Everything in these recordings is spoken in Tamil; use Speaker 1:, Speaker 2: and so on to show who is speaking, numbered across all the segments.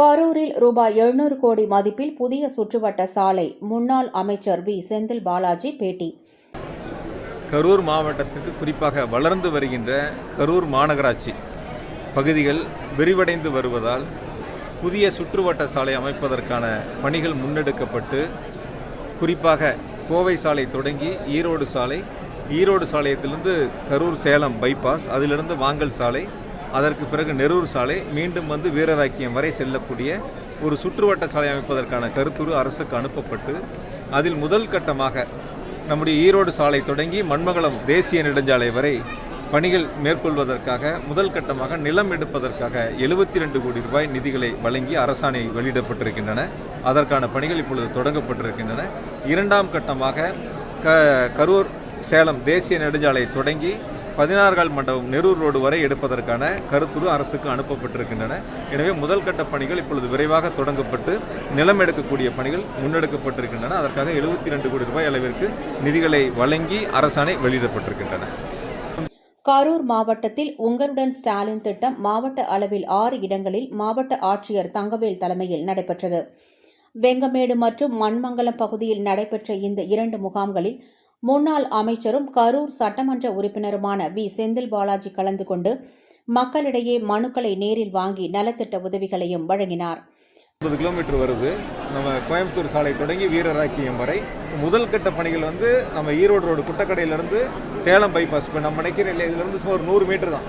Speaker 1: கரூரில் ரூபாய் எழுநூறு கோடி மதிப்பில் புதிய சுற்றுவட்ட சாலை. முன்னாள் அமைச்சர் வி. செந்தில் பாலாஜி பேட்டி.
Speaker 2: கரூர் மாவட்டத்திற்கு குறிப்பாக வளர்ந்து வருகின்ற கரூர் மாநகராட்சி பகுதிகள் விரிவடைந்து வருவதால் புதிய சுற்றுவட்ட சாலை அமைப்பதற்கான பணிகள் முன்னெடுக்கப்பட்டு குறிப்பாக கோவை சாலை தொடங்கி ஈரோடு சாலை ஈரோடு சாலையத்திலிருந்து கரூர் சேலம் பைபாஸ் அதிலிருந்து வாங்கல் சாலை அதற்கு பிறகு நெரூர் சாலை மீண்டும் வந்து வீரராக்கியம் வரை செல்லக்கூடிய ஒரு சுற்றுவட்ட சாலை அமைப்பதற்கான கருத்துரு அரசுக்கு அனுப்பப்பட்டு அதில் முதல் கட்டமாக நம்முடைய ஈரோடு சாலை தொடங்கி மண்மங்கலம் தேசிய நெடுஞ்சாலை வரை பணிகள் மேற்கொள்வதற்காக முதல் கட்டமாக நிலம் எடுப்பதற்காக எழுபத்தி ரெண்டு கோடி ரூபாய் நிதிகளை வழங்கி அரசாணை வெளியிடப்பட்டிருக்கின்றன. அதற்கான பணிகள் இப்பொழுது தொடங்கப்பட்டிருக்கின்றன. இரண்டாம் கட்டமாக க கரூர் சேலம் தேசிய நெடுஞ்சாலை தொடங்கி பதினாறுகால் மண்டபம் நெரூர் ரோடு வரை எடுப்பதற்கான கருத்துரு அரசுக்கு அனுப்பப்பட்டிருக்கின்றன. எனவே முதல் கட்ட பணிகள் இப்பொழுது விரைவாக தொடங்கப்பட்டு நிலம் எடுக்கக்கூடிய பணிகள் முன்னெடுக்கப்பட்டிருக்கின்றன. அதற்காக எழுபத்தி ரெண்டு கோடி ரூபாய் அளவிற்கு நிதிகளை வழங்கி அரசாணை வெளியிடப்பட்டிருக்கின்றன.
Speaker 1: கரூர் மாவட்டத்தில் உங்களுடன் ஸ்டாலின் திட்டம் மாவட்ட அளவில் ஆறு இடங்களில் மாவட்ட ஆட்சியர் தங்கவேல் தலைமையில் நடைபெற்றது. வெங்கமேடு மற்றும் மண்மங்கலம் பகுதியில் நடைபெற்ற இந்த இரண்டு முகாம்களில் முன்னாள் அமைச்சரும் கரூர் சட்டமன்ற உறுப்பினருமான வி. செந்தில் பாலாஜி கலந்து கொண்டு மக்களிடையே மனுக்களை நேரில் வாங்கி நலத்திட்ட உதவிகளையும் வழங்கினார்.
Speaker 2: ஐம்பது கிலோமீட்டர் வருது. நம்ம கோயம்புத்தூர் சாலை தொடங்கி வீரராக்கியம் வரை முதல் கட்ட பணிகள் வந்து நம்ம ஈரோடு ரோடு குட்டக்கடையிலேருந்து சேலம் பைபாஸ். இப்போ நம்ம நினைக்கிற இல்லை இதுலேருந்து சுமார் நூறு மீட்டர் தான்.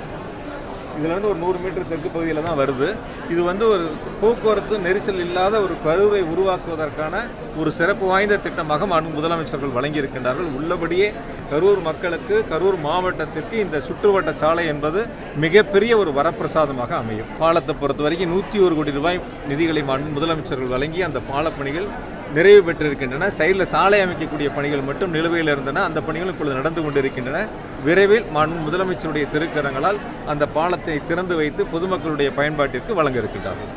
Speaker 2: இதுலேருந்து ஒரு நூறு மீட்டர் தெற்கு பகுதியில் தான் வருது. இது வந்து ஒரு போக்குவரத்து நெரிசல் இல்லாத ஒரு கரூரை உருவாக்குவதற்கான ஒரு சிறப்பு வாய்ந்த திட்டமாக மாநில முதலமைச்சர்கள் வழங்கியிருக்கின்றார்கள். உள்ளபடியே கரூர் மக்களுக்கு கரூர் மாவட்டத்திற்கு இந்த சுற்றுவட்ட சாலை என்பது மிகப்பெரிய ஒரு வரப்பிரசாதமாக அமையும். பாலத்தை பொறுத்த வரைக்கும் நூற்றி ஒரு கோடி ரூபாய் நிதிகளை மாநில முதலமைச்சர்கள் வழங்கி அந்த பாலப்பணிகள் நிறைவு பெற்றிருக்கின்றன. சைடில் சாலை அமைக்கக்கூடிய பணிகள் மட்டும் நிலுவையில் இருந்தன. அந்த பணிகளும் இப்பொழுது நடந்து கொண்டிருக்கின்றன. விரைவில் மாண்பு முதலமைச்சருடைய திருக்கரங்களால் அந்த பாலத்தை திறந்து வைத்து பொதுமக்களுடைய பயன்பாட்டிற்கு வழங்க இருக்கின்றார்கள்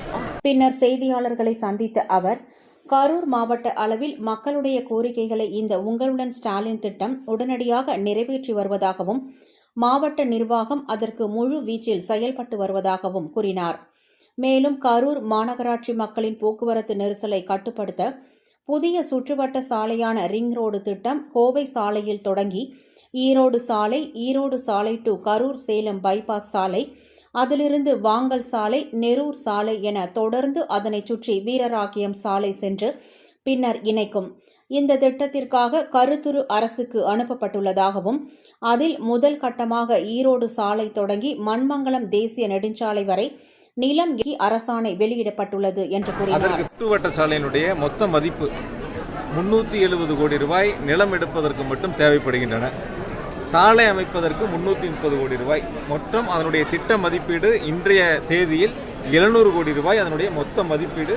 Speaker 1: பின்னர் செய்தியாளர்களை சந்தித்த அவர் கரூர் மாவட்ட அளவில் மக்களுடைய கோரிக்கைகளை இந்த உங்களுடன் ஸ்டாலின் திட்டம் உடனடியாக நிறைவேற்றி வருவதாகவும் மாவட்ட நிர்வாகம் அதற்கு முழு வீச்சில் செயல்பட்டு வருவதாகவும் கூறினார். மேலும் கரூர் மாநகராட்சி மக்களின் போக்குவரத்து நெரிசலை கட்டுப்படுத்த புதிய சுற்றுவட்ட சாலையான ரிங் ரோடு திட்டம் கோவை சாலையில் தொடங்கி ஈரோடு சாலை ஈரோடு சாலை டு கரூர் சேலம் பைபாஸ் சாலை அதிலிருந்து வாங்கல் சாலை நெரூர் சாலை என தொடர்ந்து அதனை சுற்றி வீரராக்கியம் சாலை சென்று பின்னர் இணைக்கும். இந்த திட்டத்திற்காக கருத்துரு அரசுக்கு அனுப்பப்பட்டுள்ளதாகவும் அதில் முதல் கட்டமாக ஈரோடு சாலை தொடங்கி மண்மங்கலம் தேசிய நெடுஞ்சாலை வரை நிலம் அரசாணை வெளியிடப்பட்டுள்ளது என்று கூறினார்.
Speaker 2: அதற்கு சுற்றுவட்ட சாலையினுடைய மொத்த மதிப்பு முன்னூற்றி எழுபது கோடி ரூபாய். நிலம் எடுப்பதற்கு மட்டும் தேவைப்படுகின்றன. சாலை அமைப்பதற்கு முன்னூற்றி முப்பது கோடி ரூபாய். மொத்தம் அதனுடைய திட்ட மதிப்பீடு இன்றைய தேதியில் எழுநூறு கோடி ரூபாய். அதனுடைய மொத்த மதிப்பீடு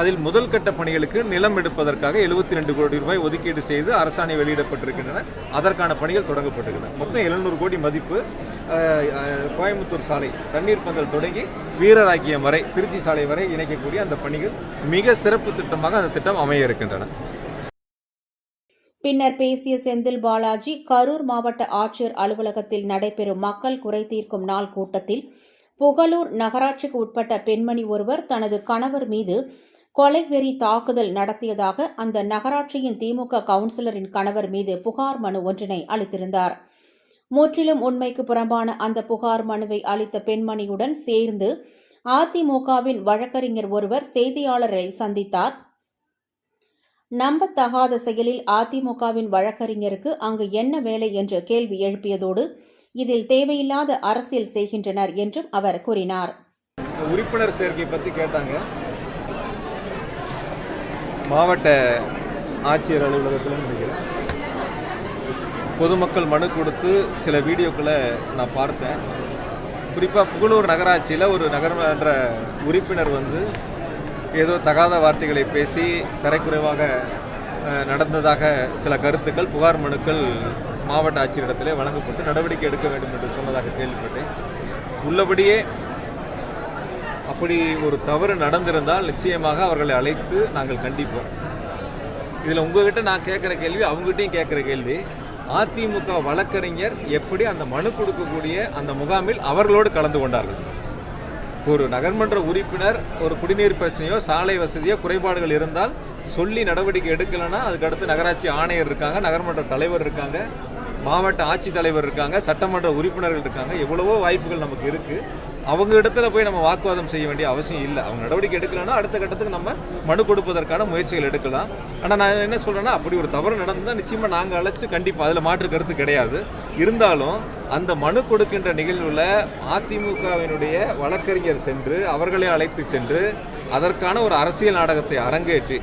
Speaker 2: அதில் முதல் கட்ட பணிகளுக்கு நிலம் எடுப்பதற்காக எழுபத்தி ரெண்டு கோடி ரூபாய் ஒதுக்கீடு செய்து அரசாணை வெளியிடப்பட்டிருக்கின்றன. அதற்கான பணிகள் தொடங்கப்பட்டிருக்கின்றன மொத்தம் எழுநூறு கோடி மதிப்பு கோயம்புத்தூர் சாலை தண்ணீர் பந்தல் தொடங்கி வீரராக்கியம் வரை திருச்சி சாலை வரை இணைக்கக்கூடிய அந்த பணிகள் மிக சிறப்பு திட்டமாக அந்த திட்டம் அமைய இருக்கின்றன.
Speaker 1: பின்னர் பேசிய செந்தில் பாலாஜி கரூர் மாவட்ட ஆட்சியர் அலுவலகத்தில் நடைபெறும் மக்கள் குறை தீர்க்கும் நாள் கூட்டத்தில் புகழூர் நகராட்சிக்கு உட்பட்ட பெண்மணி ஒருவர் தனது கணவர் மீது கொலைவெறி தாக்குதல் நடத்தியதாக அந்த நகராட்சியின் திமுக கவுன்சிலரின் கணவர் மீது புகார் மனு ஒன்றினை அளித்திருந்தார். முற்றிலும் உண்மைக்கு புறம்பான அந்த புகார் மனுவை அளித்த பெண்மணியுடன் சேர்ந்து அதிமுகவின் வழக்கறிஞர் ஒருவர் செய்தியாளரை சந்தித்தார். நம்பத்தகாத செயலில் அதிமுகவின் வழக்கறிஞருக்கு அங்கு என்ன வேலை என்று கேள்வி எழுப்பியதோடு இதில் தேவையில்லாத அரசியல் செய்கின்றனர் என்றும் அவர் கூறினார்.
Speaker 2: உறுப்பினர் சேர்க்கை பற்றி கேட்டாங்க. மாவட்ட ஆட்சியர் அலுவலகத்திலும் நினைக்கிறேன் பொதுமக்கள் மனு கொடுத்து சில வீடியோக்களை நான் பார்த்தேன். குறிப்பாக புகழூர் நகராட்சியில் ஒரு நகர்மன்ற உறுப்பினர் வந்து ஏதோ தகாத வார்த்தைகளை பேசி தரைக்குறைவாக நடந்ததாக சில கருத்துக்கள் புகார் மனுக்கள் மாவட்ட ஆட்சியரிடத்திலே வழங்கப்பட்டு நடவடிக்கை எடுக்க வேண்டும் என்று சொன்னதாக கேள்விப்பட்டேன். உள்ளபடியே அப்படி ஒரு தவறு நடந்திருந்தால் நிச்சயமாக அவர்களை அழைத்து நாங்கள் கண்டிப்போம். இதில் உங்ககிட்ட நான் கேட்குற கேள்வி அவங்ககிட்டயும் கேட்குற கேள்வி. அதிமுக வழக்கறிஞர் எப்படி அந்த மனு கொடுக்கக்கூடிய அந்த முகாமில் அவர்களோடு கலந்து கொண்டார்கள்? ஒரு நகர்மன்ற உறுப்பினர் ஒரு குடிநீர் பிரச்சனையோ சாலை வசதியோ குறைபாடுகள் இருந்தால் சொல்லி நடவடிக்கை எடுக்கலைன்னா அதுக்கடுத்து நகராட்சி ஆணையர் இருக்காங்க நகர்மன்ற தலைவர் இருக்காங்க மாவட்ட ஆட்சித்தலைவர் இருக்காங்க சட்டமன்ற உறுப்பினர்கள் இருக்காங்க. எவ்வளவோ வாய்ப்புகள் நமக்கு இருக்குது அவங்க இடத்துல போய் நம்ம வாக்குவாதம் செய்ய வேண்டிய அவசியம் இல்லை. அவங்க நடவடிக்கை எடுக்கலன்னா அடுத்த கட்டத்துக்கு நம்ம மனு கொடுப்பதற்கான முயற்சிகள் எடுக்கலாம். ஆனால் நான் என்ன சொல்கிறேன்னா அப்படி ஒரு தவறு நடந்தால் நிச்சயமாக நாங்கள் அழைச்சி கண்டிப்பாக அதில் மாற்று கருத்து கிடையாது. இருந்தாலும் அந்த மனு கொடுக்கின்ற நிகழ்வில் அதிமுகவினுடைய வழக்கறிஞர் சென்று அவர்களை அழைத்து சென்று அதற்கான ஒரு அரசியல் நாடகத்தை அரங்கேற்றி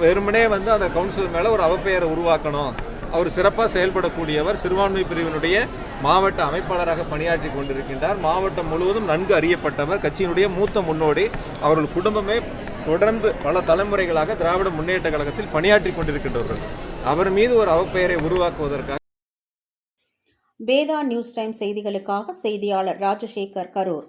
Speaker 2: வெறுமனே வந்து அந்த கவுன்சில் மேலே ஒரு அவப்பெயரை உருவாக்கணும். அவர் சிறப்பாக செயல்படக்கூடியவர் சிறுபான்மை பிரிவினுடைய மாவட்ட அமைப்பாளராக பணியாற்றி கொண்டிருக்கின்றார். மாவட்டம் முழுவதும் நன்கு அறியப்பட்டவர். கட்சியினுடைய மூத்த முன்னோடி. அவர்கள் குடும்பமே தொடர்ந்து பல தலைமுறைகளாக திராவிட முன்னேற்ற கழகத்தில் பணியாற்றி கொண்டிருக்கின்றவர்கள். அவர் மீது ஒரு அவப்பெயரை உருவாக்குவதற்காக
Speaker 1: வேதா நியூஸ் டைம் செய்திகளுக்காக செய்தியாளர் ராஜசேகர் கரூர்.